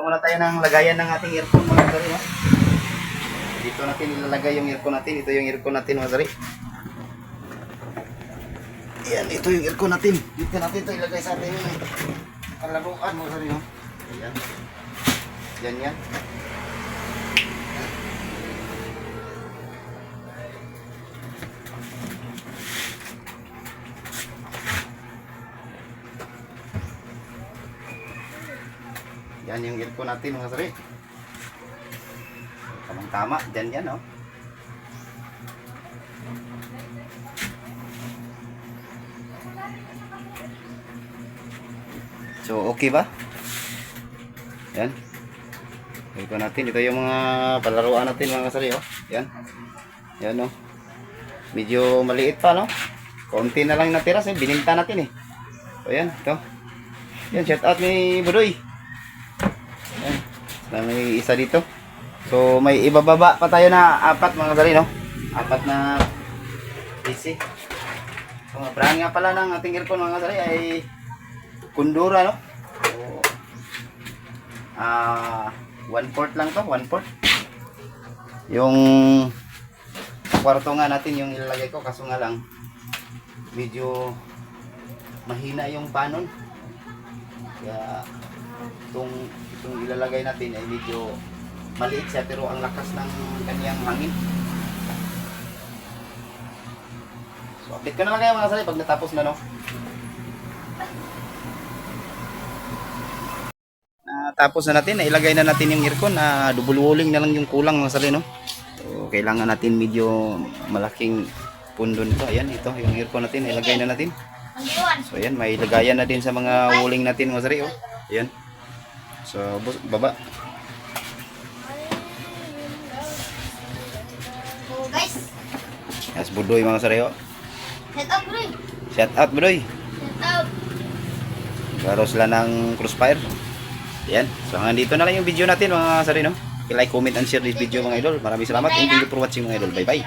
Gawa muna tayo ng lagayan ng ating aircon mga sari. No? Dito natin ilalagay yung aircon natin. Ito yung aircon natin mga sari. Yan, ito yung aircon natin. Dito natin ito ilagay sa ating kalaruan mga sari. No? Ayan. Yan yan. Yan yung aircon natin mga sari. Tamang tama, dyan yan oh. So okay ba? Yan. Aircon natin. Ito yung mga palaruan natin mga kasari oh. Yan. Yan oh. Medyo maliit pa no. Konti na lang natira eh. Bininta natin eh. So yan, ito. Yan, shout out ni Budoy. Na may isa dito. So, may ibababa pa tayo na apat mga kasari, no? Apat na PC. So, brand nga pala ng ating aircon mga kasari ay Kundura, no? Ah, one fourth lang to, one fourth. Yung kwarto nga natin yung ilalagay ko, kaso nga lang, medyo mahina yung panon. Kaya itong, itong ilalagay natin ay medyo maliit siya pero ang lakas ng kaniyang hangin. So update ko na lang kayo mga kasali pag natapos na no. Ah, tapos na natin, nailagay na natin yung aircon na double walling na lang yung kulang mga kasali no. So kailangan natin medyo malaking pundo nito. Ayan, ito yung aircon natin, ilagay na natin. So ayan, may lagayan na din sa mga walling natin mga sari. Oh. Ayan. So baba. Oh, guys. Yes, budoy mga. Oh. Set up, bro. Shout out budoy. Set up. Laro sila ng crossfire. Ayan. So hanggang dito na lang yung video natin mga sari. No? like, comment, and share this video mga idol. Maraming salamat and thank you for watching mga idol. Bye bye.